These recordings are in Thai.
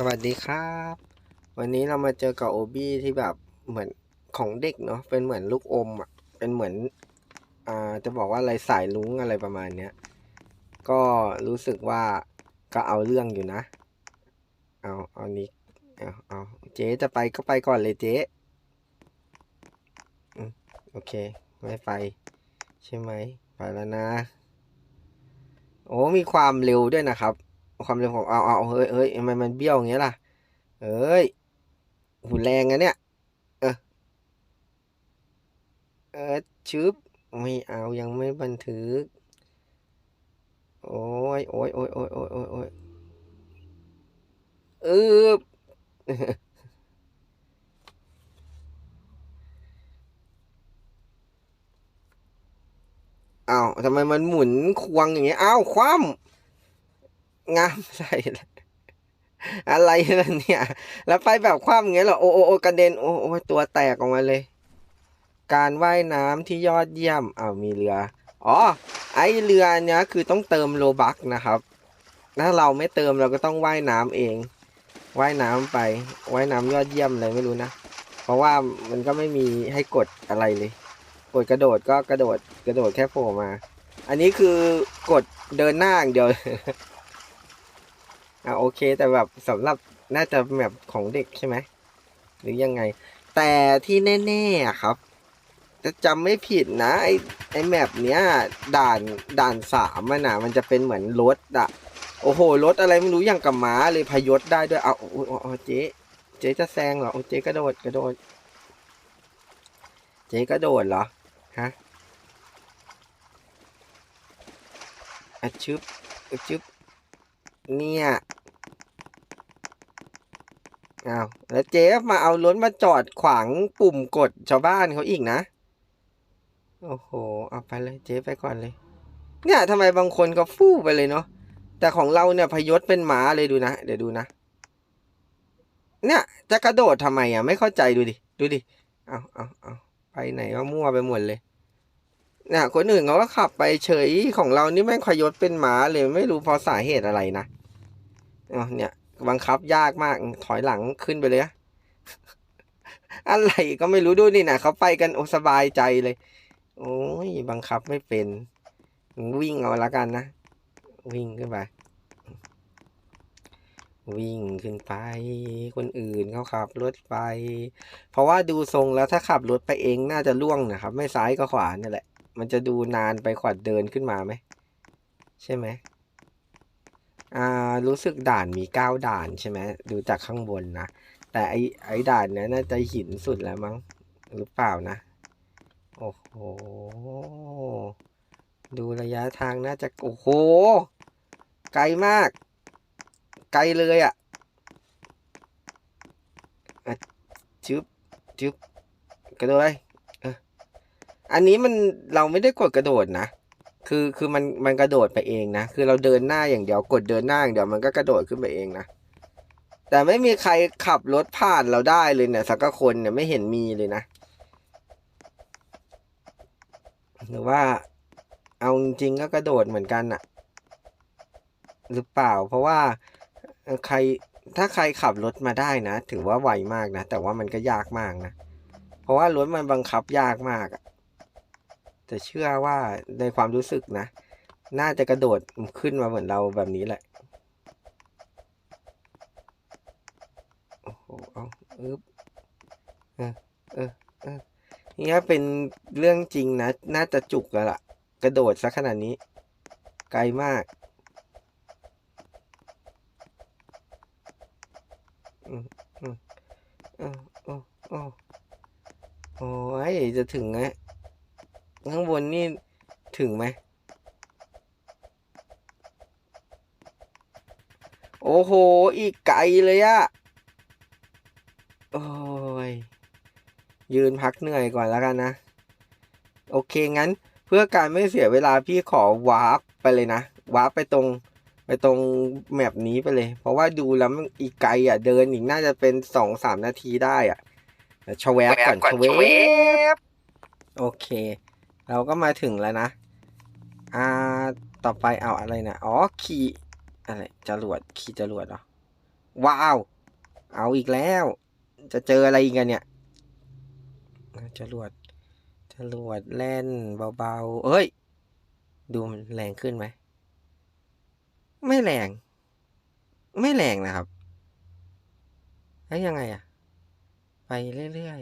สวัสดีครับ วันนี้เรามาเจอกับโอบี้ที่แบบเหมือนของเด็กเนาะเป็นเหมือนลูกอมอะเป็นเหมือนอ่าจะบอกว่าอะไรสายลุงอะไรประมาณเนี้ยก็รู้สึกว่าก็เอาเรื่องอยู่นะ เอาเอานี้เอาเอาเจ๊จะไปก็ไปก่อนเลยเจ๊โอเคไม่ไป ใช่ไหมไปแล้วนะ โอ้มีความเร็วด้วยนะครับ ความเร็วของเอาเอาเฮ้ยเฮ้ยทำไมมันเบี้ยวอย่างเงี้ยล่ะเอ้ยหูแรงอะเนี่ย เออเออชึบไม่เอายังไม่บันทึก โอ้ยโอ้ยโอ้ยโอ้ยโอ้ยโอ้ยโอ้ยเอออ้าวทำไมมันหมุนควงอย่างเงี้ยอ้าวคว่ำ งามใส่อะไรล่ะเนี่ย แล้วไปแบบคว่ำอย่างเงี้ยเหรอ โอ้โอโอกระเด็น โอ้โอ้ตัวแตกออกมาเลย การว่ายน้ำที่ยอดเยี่ยมอ้าวมีเรือ อ๋อ ไอเรือเนี้ยคือต้องเติมโลบักนะครับ ถ้าเราไม่เติมเราก็ต้องว่ายน้ำเอง ว่ายน้ำไป ว่ายน้ำยอดเยี่ยมเลยไม่รู้นะ เพราะว่ามันก็ไม่มีให้กดอะไรเลย กดกระโดดก็กระโดด กระโดดแค่โผล่มา อันนี้คือกดเดินหน้าอย่างเดียว อะโอเค แต่แบบสำหรับน่าจะแบบของเด็กใช่ไหมหรือยังไง แต่ที่แน่ๆครับจะจำไม่ผิดนะ ไอไอแมปเนี้ยด่านด่านสามมันอะมันจะเป็นเหมือนรถอะโอ้โหรถอะไรไม่รู้อย่างกับม้าเลยพยศได้ด้วยเอาโอ้โอ้เจ๊เจ๊จะแซงเหรอโอ้เจ๊กระโดดกระโดด เจ๊กระโดดเหรอฮะอะชึบอะชึบเนี่ย อ้าวแล้วเจ๊มาเอารถมาจอดขวางปุ่มกดชาวบ้านเขาอีกนะ โอ้โห เอาไปเลยเจ๊ไปก่อนเลย เนี่ยทำไมบางคนก็ฟู่ไปเลยเนาะ แต่ของเราเนี่ยพยศเป็นหมาเลยดูนะ เดี๋ยวดูนะ เนี่ยจะกระโดดทำไมอะ ไม่เข้าใจดูดิ ดูดิ เอาเอาเอาไปไหนก็มั่วไปหมดเลยเนี่ยคนอื่นเขาก็ขับไปเฉยของเรานี่แม่งพยศเป็นหมาเลยไม่รู้เพราะสาเหตุอะไรนะเอาเนี่ย บังคับยากมาก ถอยหลังขึ้นไปเลยอะอะไรก็ไม่รู้ดูนี่นะเขาไปกันโอสบายใจเลย โอ้ยบังคับไม่เป็นวิ่งเอาละกันนะ วิ่งขึ้นไป วิ่งขึ้นไป คนอื่นเขาขับรถไป เพราะว่าดูทรงแล้วถ้าขับรถไปเองน่าจะล่วงนะครับ ไม่ซ้ายก็ขวานี่แหละ มันจะดูนานไปขวัดเดินขึ้นมาไหม ใช่ไหม อ่ารู้สึกด่านมีเก้าด่านใช่ไหมดูจากข้างบนนะ แต่ไอไอด่านเนี้ยน่าจะหินสุดแล้วมั้งหรือเปล่านะ โอ้โห ดูระยะทางน่าจะ โอ้โห ไกลมาก ไกลเลยอะ่ะจึ๊บจึ๊บกระโดดเลยอันนี้มันเราไม่ได้กดกระโดดนะ คือคือมันมันกระโดดไปเองนะ คือเราเดินหน้าอย่างเดียวกดเดินหน้าอย่างเดียวมันก็กระโดดขึ้นไปเองนะ แต่ไม่มีใครขับรถผ่านเราได้เลยเนี่ย สักคนเนี่ยไม่เห็นมีเลยนะ หรือว่าเอาจริงก็กระโดดเหมือนกันอะหรือเปล่า เพราะว่าใครถ้าใครขับรถมาได้นะ ถือว่าไวมากนะ แต่ว่ามันก็ยากมากนะ เพราะว่ารถมันบังคับยากมากอะ แต่เชื่อว่าในความรู้สึกนะ น่าจะกระโดดขึ้นมาเหมือนเราแบบนี้แหละ โอ้โห เอาอึ๊บเออเออเออนี่เป็นเรื่องจริงนะ น่าจะจุกแล้วล่ะ กระโดดซะขนาดนี้ ไกลมากอืมอืมโอ้โอ้โอ้โอ้ยจะถึงไหม ข้างบนนี่ถึงไหม โอ้โห อีกไกลเลยอะโอ้ย ยืนพักเหนื่อยก่อนแล้วกันนะ โอเค งั้นเพื่อการไม่เสียเวลาพี่ขอวาร์ปไปเลยนะ วาร์ปไปตรง ไปตรงแมปนี้ไปเลย เพราะว่าดูแล้วมันอีกไกลอะ เดินอีกน่าจะเป็นสองสามนาทีได้อะเดี๋ยวชะแวบก่อนชะแวบโอเค เราก็มาถึงแล้วนะ อ่า ต่อไปเอาอะไรนะ อ๋อ ขี่อะไร จรวด ขี่จรวดเหรอ ว้าว เอาอีกแล้ว จะเจออะไรอีกกันเนี่ย จรวด จรวดแล่นเบาๆ เอ้ย ดูมันแรงขึ้นไหม ไม่แรง ไม่แรงนะครับ แล้วยังไงอะ ไปเรื่อย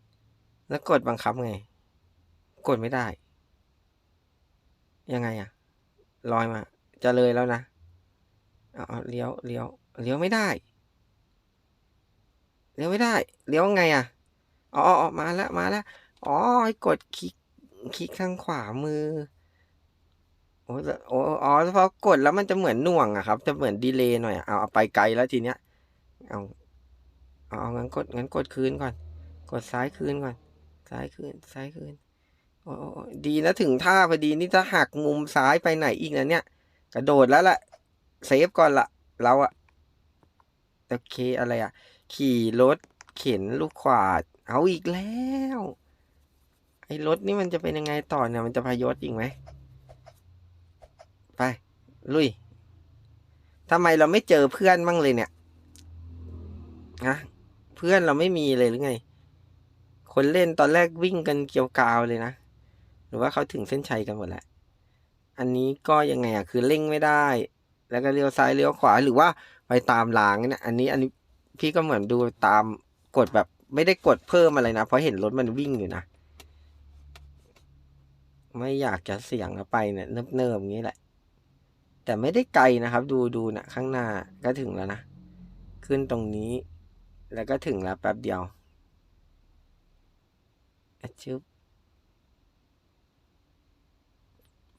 ๆ แล้วกดบังคับไง กดไม่ได้ ยังไงอะลอยมา จะเลยแล้วนะเอาเอเลี้ยวเลี้ยวเลี้ยวไม่ได้เลี้ยวไม่ได้เลี้ยวไงอะอ๋ออ๋อมาแล้วมาแล้วอ๋อให้กดคลิกคลิกข้างขวามือโอ้โอ้อ๋อพอกดแล้วมันจะเหมือนหน่วงอะครับ จะเหมือนดีเลย์หน่อยอะเอาเอาไปไกลแล้วทีเนี้ยเอาเอาเอางั้นกดงั้นกดคืนก่อน กดซ้ายคืนก่อน ซ้ายคืนซ้ายคืน ดีนะถึงท่าพอดีนี่ถ้าหักมุมซ้ายไปไหนอีกนะเนี่ย กระโดดแล้วล่ะ เซฟก่อนละเราอะโอเคอะไรอะขี่รถเข็นลูกขวาด เอาอีกแล้ว ไอ้รถนี่มันจะเป็นยังไงต่อเนี่ย มันจะพยศอีกไหม ไป ลุยทำไมเราไม่เจอเพื่อนบ้างเลยเนี่ยฮะเพื่อนเราไม่มีเลยหรือไง คนเล่นตอนแรกวิ่งกันเกลียวกาวเลยนะ หรือว่าเขาถึงเส้นชัยกันหมดแล้ว อันนี้ก็ยังไงอะคือเร่งไม่ได้ แล้วก็เลี้ยวซ้ายเลี้ยวขวาหรือว่าไปตามรางเนี่ยอันนี้อันนี้พี่ก็เหมือนดูตามกดแบบไม่ได้กดเพิ่มอะไรนะ เพราะเห็นรถมันวิ่งอยู่นะ ไม่อยากจะเสี่ยงแล้วไปเนี่ยเนิบๆอย่างนี้แหละ แต่ไม่ได้ไกลนะครับ ดูดูนะข้างหน้าก็ถึงแล้วนะ ขึ้นตรงนี้ แล้วก็ถึงแล้วแป๊บเดียวอะชึบ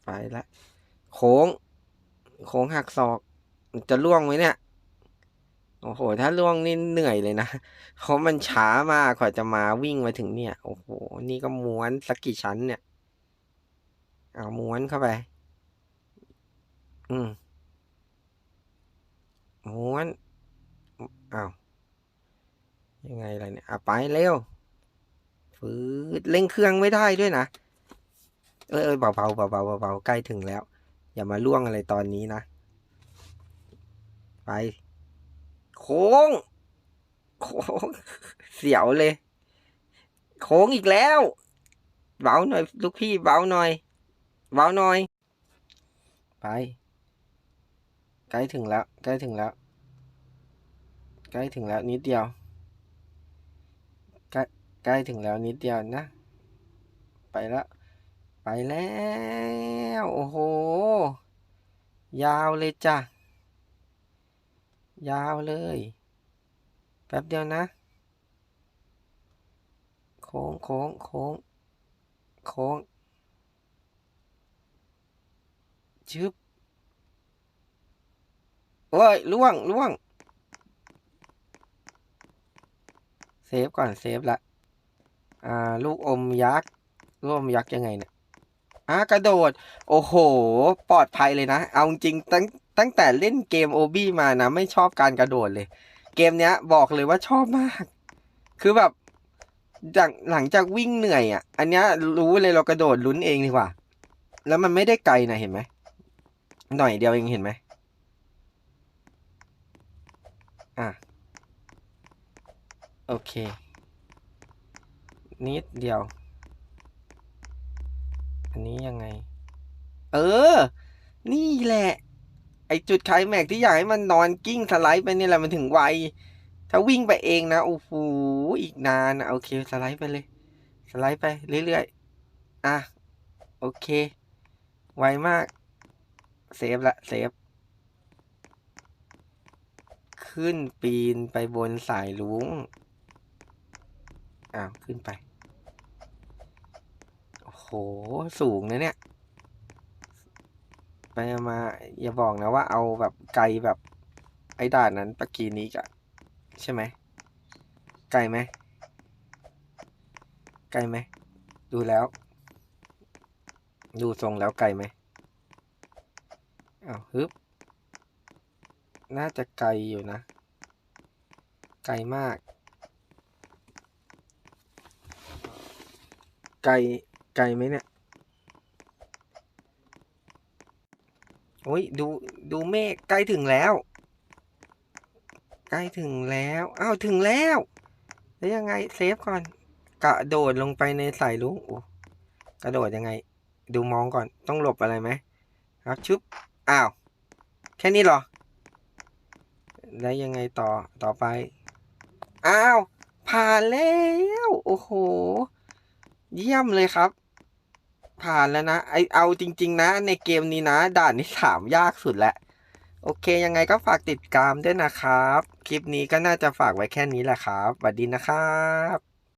ไปละ โค้ง โค้งหักศอก จะล่วงไหมเนี่ย โอ้โห ถ้าล่วงนี่เหนื่อยเลยนะ เพราะมันช้ามากกว่าจะมาวิ่งมาถึงเนี่ย โอ้โห นี่ก็ม้วนสักกี่ชั้นเนี่ย เอาม้วนเข้าไป อืมม้วนอ้าวยังไงล่ะเนี่ยอะไปเร็วฟืดเร่งเครื่องไม่ได้ด้วยนะ เออเออเบาเบาเบาเบาเบาใกล้ถึงแล้ว อย่ามาล่วงอะไรตอนนี้นะ ไป โค้ง โค้ง เสียวเลย โค้งอีกแล้ว เบาหน่อยลูกพี่เบาหน่อย เบาหน่อย ไป ใกล้ถึงแล้ว ใกล้ถึงแล้ว ใกล้ถึงแล้วนิดเดียว ใกล้ใกล้ถึงแล้วนิดเดียวนะ ไปแล้ว ไปแล้ว โอ้โห ยาวเลยจ้ะ ยาวเลย แป๊บเดียวนะ โค้งโค้งโค้งโค้งชึบโอ้ยล่วงล่วง เซฟก่อนเซฟละ อ่า ลูกอมยักษ์ลูกอมยักษ์ยังไงเนี่ย อ่ากระโดด โอ้โห ปลอดภัยเลยนะ เอาจริงตั้งตั้งแต่เล่นเกมโอบี้มานะ ไม่ชอบการกระโดดเลย เกมเนี้ยบอกเลยว่าชอบมาก คือแบบจากหลังจากวิ่งเหนื่อยอะ อันเนี้ยรู้เลยเรากระโดดลุ้นเองดีกว่า แล้วมันไม่ได้ไกลนะเห็นไหม หน่อยเดียวเองเห็นไหม อะ โอเค นิดเดียว อันนี้ยังไง เออ นี่แหละ ไอจุดไคลแม็กที่อยากให้มันนอนกิ้งสไลด์ไปเนี่ยแหละมันถึงไว ถ้าวิ่งไปเองนะโอ้โหอีกนานนะโอเคสไลด์ไปเลย สไลด์ไปเรื่อยๆ อะ โอเค ไวมาก เซฟละเซฟ ขึ้นปีนไปบนสายลุงอ้าว ขึ้นไป โอ้โห สูงนะเนี่ย ไปมา อย่าบอกนะว่าเอาแบบไกลแบบไอ้ด่านนั้นปะกี้นี้กะใช่ไหม ไกลไหม ไกลไหม ดูแล้ว ดูทรงแล้วไกลไหมอ้าวฮึบ น่าจะไกลอยู่นะ ไกลมาก ไกล ไกลไหมเนี่ย โอ้ยดูดูเมฆใกล้ถึงแล้ว ใกล้ถึงแล้วอ้าวถึงแล้ว แล้วยังไงเซฟก่อน กระโดดลงไปในสายลุงโอ้กระโดดยังไง ดูมองก่อนต้องหลบอะไรไหมครับชุบอ้าวแค่นี้เหรอ แล้วยังไงต่อต่อไป อ้าว ผ่านแล้ว โอ้โห เยี่ยมเลยครับ ผ่านแล้วนะไอเอาจริง ๆ นะ ในเกมนี้นะ ด่านที่สามยากสุดแหละ โอเคยังไงก็ฝากติดตามด้วยนะครับ คลิปนี้ก็น่าจะฝากไว้แค่นี้แหละครับสวัสดีนะครับ